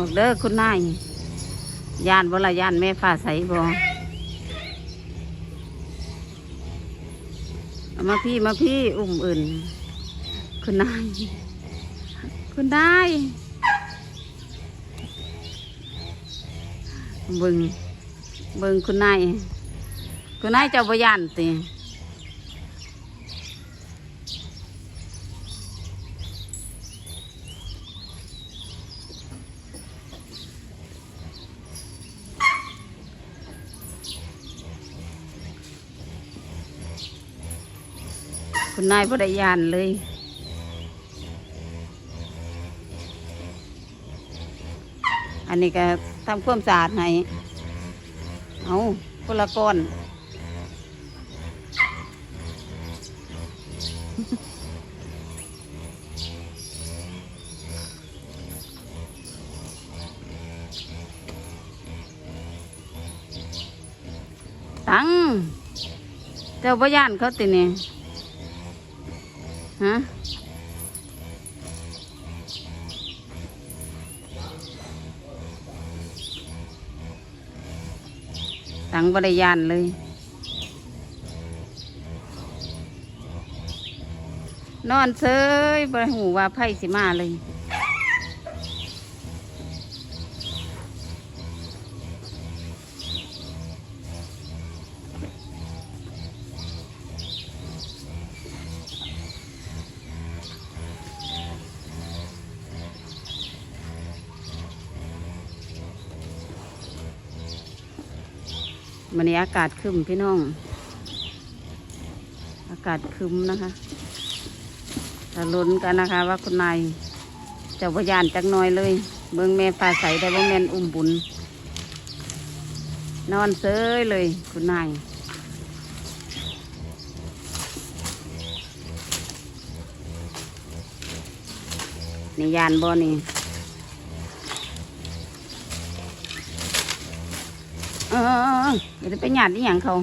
อกเด้อคุณนายยานบละยานแม่ฟ้าใสบ่เอมาพี่มาพี่อุ้มอื่น คุณนายคุณนายเบิงเบิงคุณนายคุณนายเจ้าบยานติ คุณนายบ่ได้ยานเลย อันนี้ก็ทำความสะอาดให้ เอาคนละก้อนตังเจ้าบ่ย่านเขาติเนี่ย ฮะตังบริยานเลย นอนเซยบริหูว่าไพ่สิมาเลย วันนี้อากาศคึมพี่น้อง อากาศคึมนะคะจะลุ้นกันนะคะ ว่าคุณนายจะพยานจักน้อยเลยเมืองแม่ฟ้าใสได้บ่แม่นอุ้มบุญ นอนเซยเลย คุณนายนี่ยานบ่นี่เออ จะไปหยาดที่หยังเขา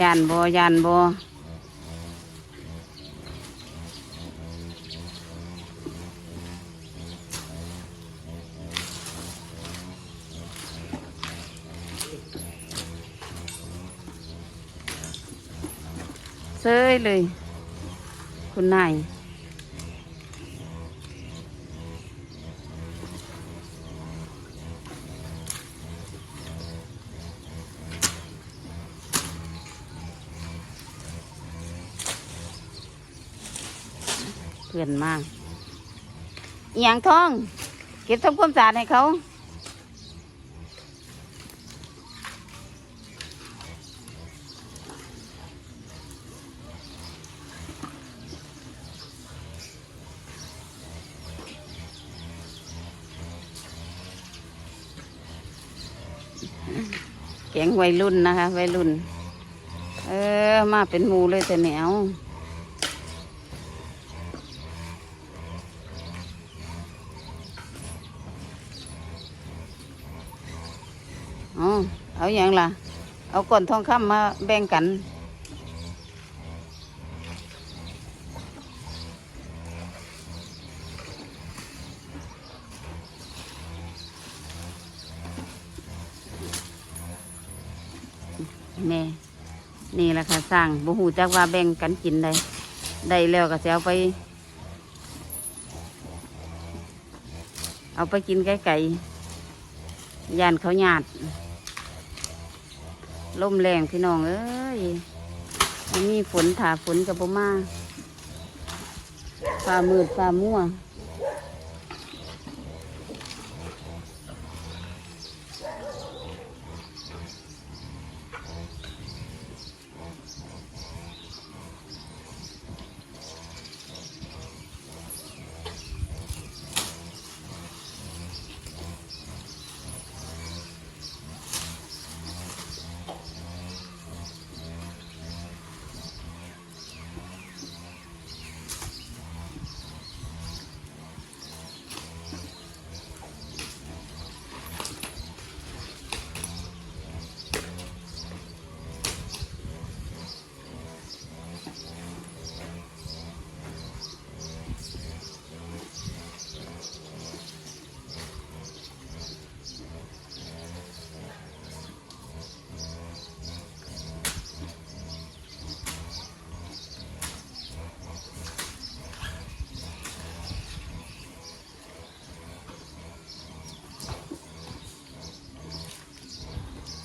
ยานบยานบ เซยเลย คุณนายเพื่อนมากอหย่างทอง เก็บทำความสะอาดให้เขา แกงวัยรุ่นนะคะวัยรุ่น เออ มาเป็นมูเลยแต่เหนียวเอาอย่างล่ะ เอาก่อนทองคำมาแบ่งกัน นี่นี่แหละค่ะสร้างบุหูจักว่าแบ่งกันกินได้ได้แล้วก็จะเอาไป เอาไปกินไก่ไก่ยานเขาหยาดลมแรงพี่น้องเอ้ยมีฝนถาฝนกับบ่มาฟ้ามืดฟ้ามัว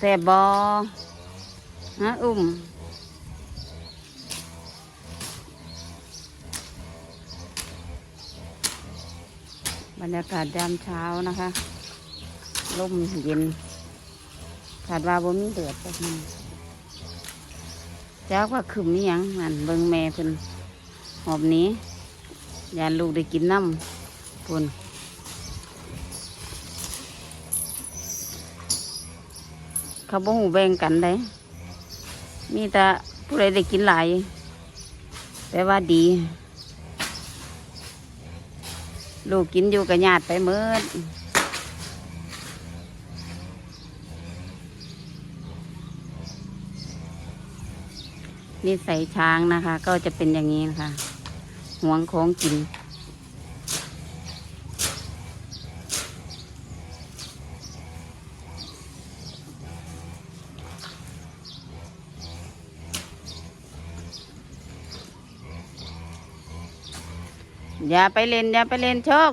แสบบอฮะอุ้มบรรยากาศยามเช้านะคะลมเย็นขาดว่าบ่มีเดือดสักมันเจ้าก็ขึ้นนี่ยังนั่นเบิ่งแม่เพิ่นหอบนี้ยานลูกได้กินน้ำพุ่น เขาบ่หูแบ่งกันได้มีแต่ผู้ใดได้กินหลายแปลว่าดี ลูกกินอยู่กับญาติไปเมิดนิสัยช้างนะคะ ก็จะเป็นอย่างนี้นะคะหวงของกิน อย่าไปเล่นอย่าไปเล่นโชค อ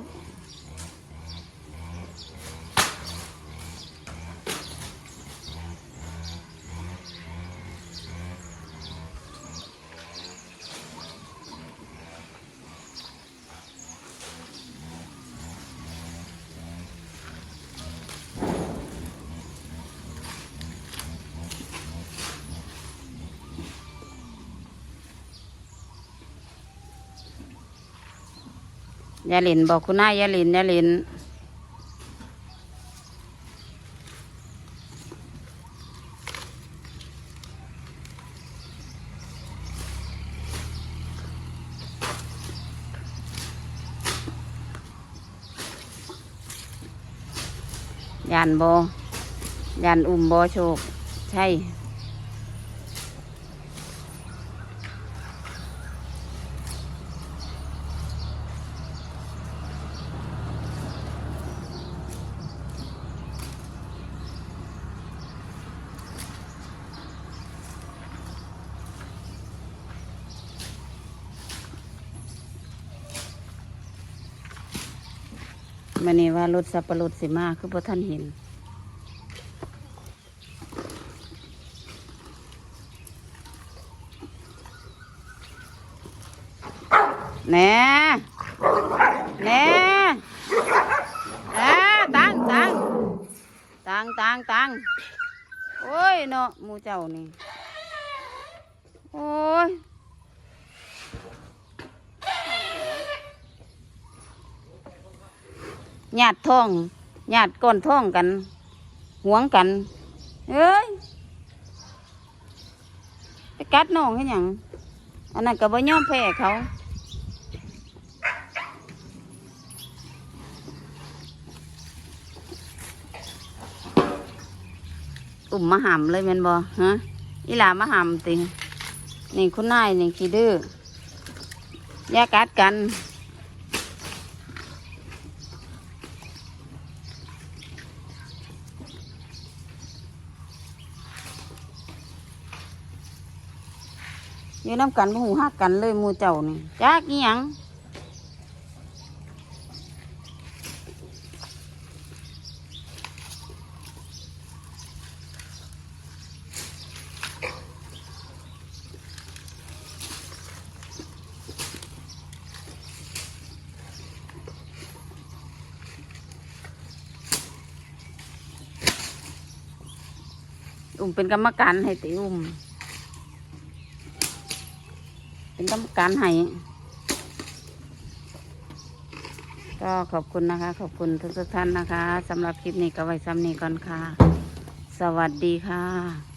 ยาล่นบอกคุณนายยาล่นยาล่นยานโบยานอุ่มโบโชค ใช่ มันนี่ว่ารถสับปะรดสิมาคือพอท่านเห็น แน่ แน่แหน่ตังตังตังตังตังโอ้ยเนาะมูเจ้านี่ โอ้ย ญาติท้องญาติก้อนท้องกันหวงกัน เอ้ยไปกัดน้องให้หยังอันนั้นก็บ่ยอมแพ้เขาอุ่มมาหำเลยแม่นบ่ฮะอีหลามาหำตินี่คุณนายนี่ขี้ดื้ออย่ากัดกัน อยู่น้ำกันบ่หูหักกันเลยมูเจ้านี่จักอีหยังอุ้มเป็นกรรมการให้ติอุ้ม เป็นกรรมการให้ก็ขอบคุณนะคะ ขอบคุณทุกท่านนะคะสำหรับคลิปนี้ก็ไว้ซ้ำนี้ก่อนค่ะ สวัสดีค่ะ